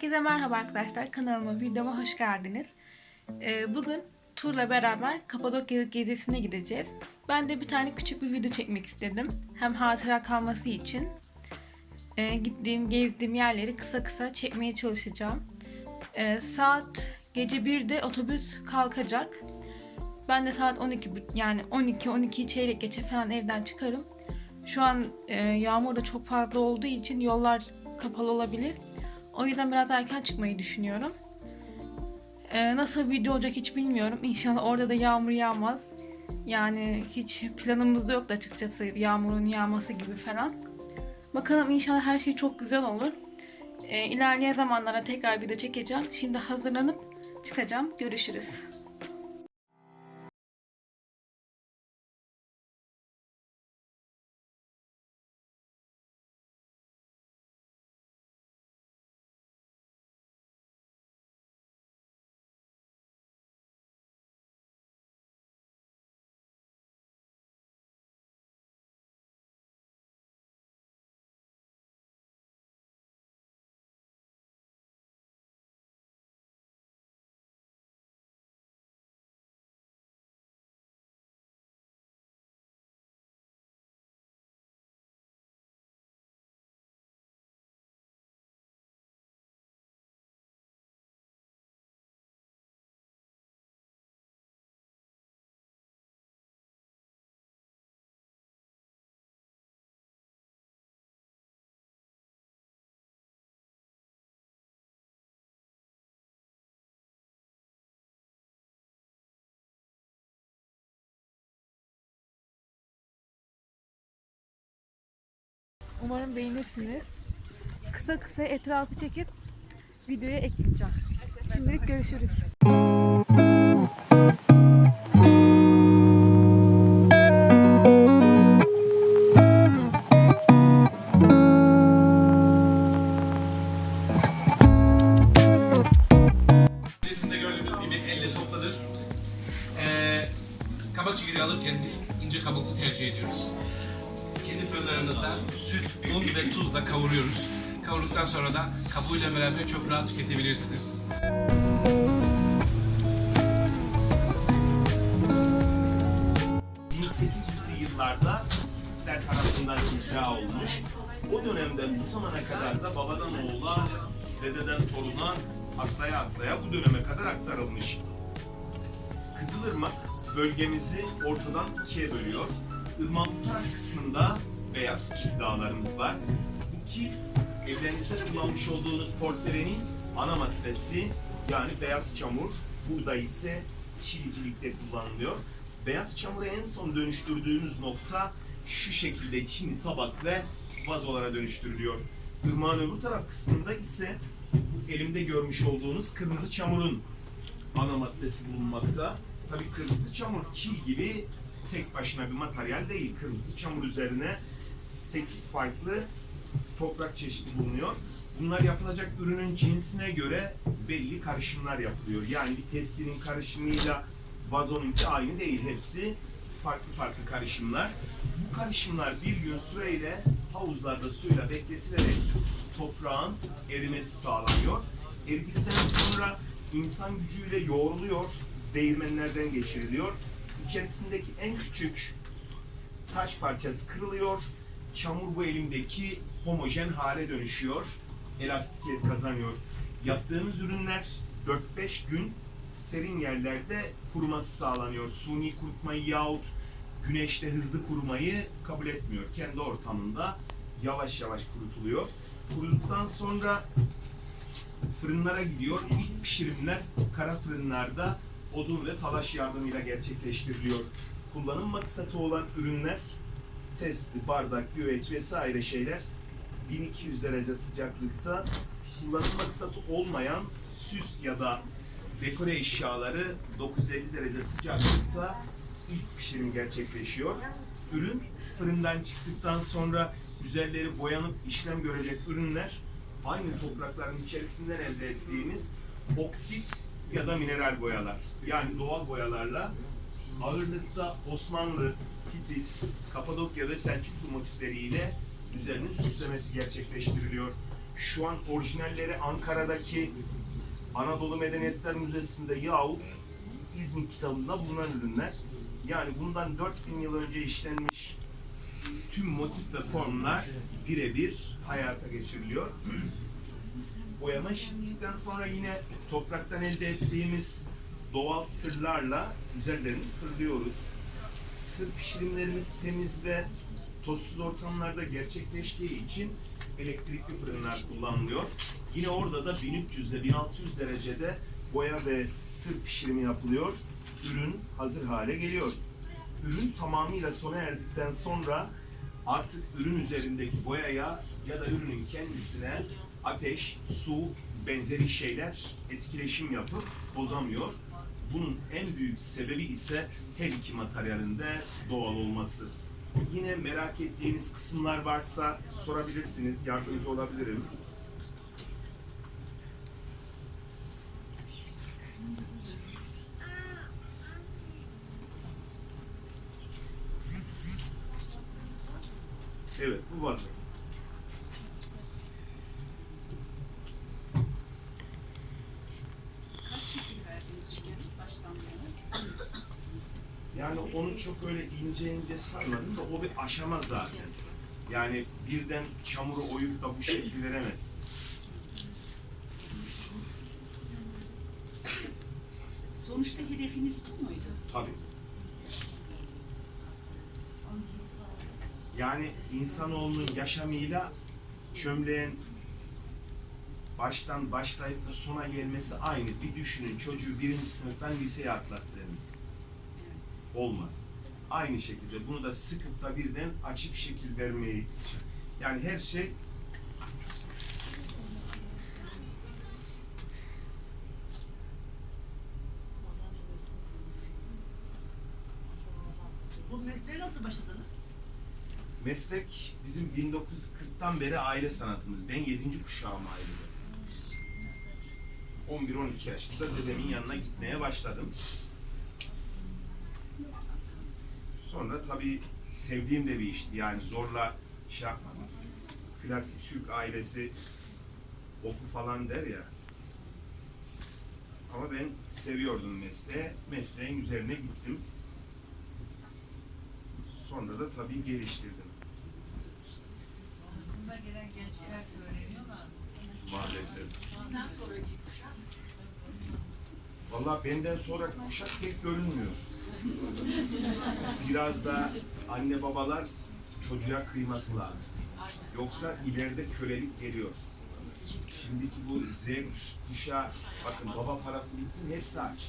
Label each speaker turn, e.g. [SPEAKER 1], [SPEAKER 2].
[SPEAKER 1] Herkese merhaba arkadaşlar. Kanalıma, videoma hoş geldiniz. Ee, bugün turla beraber Kapadokya gezisine gideceğiz. Ben de bir tane küçük bir video çekmek istedim. Hem hatıra kalması için. Ee, gittiğim, gezdiğim yerleri kısa kısa çekmeye çalışacağım. Ee, saat gece 1'de otobüs kalkacak. Ben de saat 12 bu- yani 12 12 çeyrek geçe falan evden çıkarım. Şu an e, yağmur da çok fazla olduğu için yollar kapalı olabilir. O yüzden biraz erken çıkmayı düşünüyorum. Ee, nasıl bir video olacak hiç bilmiyorum. İnşallah orada da yağmur yağmaz. Yani hiç planımızda yoktu açıkçası yağmurun yağması gibi falan. Bakalım inşallah her şey çok güzel olur. Ee, ilerleyen zamanlara tekrar video çekeceğim. Şimdi hazırlanıp çıkacağım. Görüşürüz. Umarım beğenirsiniz. Kısa kısa etrafı çekip videoya ekleyeceğim. Şimdilik görüşürüz.
[SPEAKER 2] Resimde gördüğünüz gibi elle topladır. Ee, kabak çekirdeği alırken biz ince kabuklu tercih ediyoruz. Kendi fırınlarımızda süt, un ve tuzla kavuruyoruz. Kavurduktan sonra da kabuğuyla beraber çok rahat tüketebilirsiniz.
[SPEAKER 3] ...1800'lü yıllarda Hititler tarafından icra olmuş. O dönemden bu zamana kadar da babadan oğula, dededen toruna, atlaya atlaya bu döneme kadar aktarılmış. Kızılırmak bölgemizi ortadan ikiye bölüyor. Irmaklı taraf kısmında beyaz kil dağlarımız var. Bu kil evlerinizde kullanmış olduğunuz porselenin ana maddesi yani beyaz çamur. Burada ise çilicilikte kullanılıyor. Beyaz çamuru en son dönüştürdüğümüz nokta şu şekilde çini tabak ve vazolara dönüştürülüyor. Irmağın öbür taraf kısmında ise elimde görmüş olduğunuz kırmızı çamurun ana maddesi bulunmakta. Tabii kırmızı çamur kil gibi tek başına bir materyal değil. Kırmızı çamur üzerine 8 farklı toprak çeşidi bulunuyor. Bunlar yapılacak ürünün cinsine göre belli karışımlar yapılıyor. Yani bir testinin karışımıyla vazonunki aynı değil. Hepsi farklı farklı karışımlar. Bu karışımlar bir gün süreyle havuzlarda suyla bekletilerek toprağın erimesi sağlanıyor. Eridikten sonra insan gücüyle yoğruluyor, değirmenlerden geçiriliyor. İçerisindeki en küçük taş parçası kırılıyor. Çamur bu elimdeki homojen hale dönüşüyor. Elastikiyet kazanıyor. Yaptığımız ürünler 4-5 gün serin yerlerde kuruması sağlanıyor. Suni kurutmayı yahut güneşte hızlı kurumayı kabul etmiyor. Kendi ortamında yavaş yavaş kurutuluyor. Kuruduktan sonra fırınlara gidiyor. İlk pişirimler kara fırınlarda odun ve talaş yardımıyla gerçekleştiriliyor. Kullanım maksatı olan ürünler testi, bardak, güveç vesaire şeyler 1200 derece sıcaklıkta kullanım maksatı olmayan süs ya da dekore eşyaları 950 derece sıcaklıkta ilk pişirim gerçekleşiyor. Ürün fırından çıktıktan sonra üzerleri boyanıp işlem görecek ürünler aynı toprakların içerisinden elde ettiğimiz oksit ya da mineral boyalar. Yani doğal boyalarla ağırlıkta Osmanlı, Hitit, Kapadokya ve Selçuklu motifleriyle üzerinin süslemesi gerçekleştiriliyor. Şu an orijinalleri Ankara'daki Anadolu Medeniyetler Müzesi'nde yahut İznik kitabında bulunan ürünler. Yani bundan 4000 yıl önce işlenmiş tüm motif ve formlar birebir hayata geçiriliyor. Boyama işi sonra yine topraktan elde ettiğimiz doğal sırlarla üzerlerini sırlıyoruz. Sır pişirimlerimiz temiz ve tozsuz ortamlarda gerçekleştiği için elektrikli fırınlar kullanılıyor. Yine orada da 1300 ile 1600 derecede boya ve sır pişirimi yapılıyor. Ürün hazır hale geliyor. Ürün tamamıyla sona erdikten sonra artık ürün üzerindeki boyaya ya da ürünün kendisine ateş, su, benzeri şeyler etkileşim yapıp bozamıyor. Bunun en büyük sebebi ise her iki materyalinde doğal olması. Yine merak ettiğiniz kısımlar varsa sorabilirsiniz, yardımcı olabilirim. Evet, bu vazo.
[SPEAKER 4] Kaç şekil verdiniz şimdi baştan beri?
[SPEAKER 3] Yani onu çok öyle ince ince sarmadım da o bir aşama zaten. Yani birden çamuru oyup da bu şekli veremez.
[SPEAKER 4] Sonuçta hedefiniz bu muydu?
[SPEAKER 3] Tabii. Yani insanoğlunun yaşamıyla çömleğin baştan başlayıp da sona gelmesi aynı. Bir düşünün çocuğu birinci sınıftan liseye atlattığınız. Olmaz. Aynı şekilde bunu da sıkıp da birden açıp şekil vermeyi yani her şey
[SPEAKER 5] Bu mesleğe nasıl başladınız?
[SPEAKER 3] meslek bizim 1940'tan beri aile sanatımız. Ben yedinci kuşağım ailede. 11-12 yaşında dedemin yanına gitmeye başladım. Sonra tabii sevdiğim de bir işti. Yani zorla şey yapmadım. Klasik Türk ailesi oku falan der ya. Ama ben seviyordum mesleği. Mesleğin üzerine gittim. Sonra da tabii geliştirdim.
[SPEAKER 5] Bunda gelen gençler öğreniyorlar.
[SPEAKER 3] Maalesef.
[SPEAKER 4] Sizden sonraki kuşak
[SPEAKER 3] Vallahi benden sonra kuşak pek görünmüyor. Biraz da anne babalar çocuğa kıyması lazım. Yoksa ileride kölelik geliyor. Şimdiki bu Z kuşağı, bakın baba parası bitsin hepsi aç.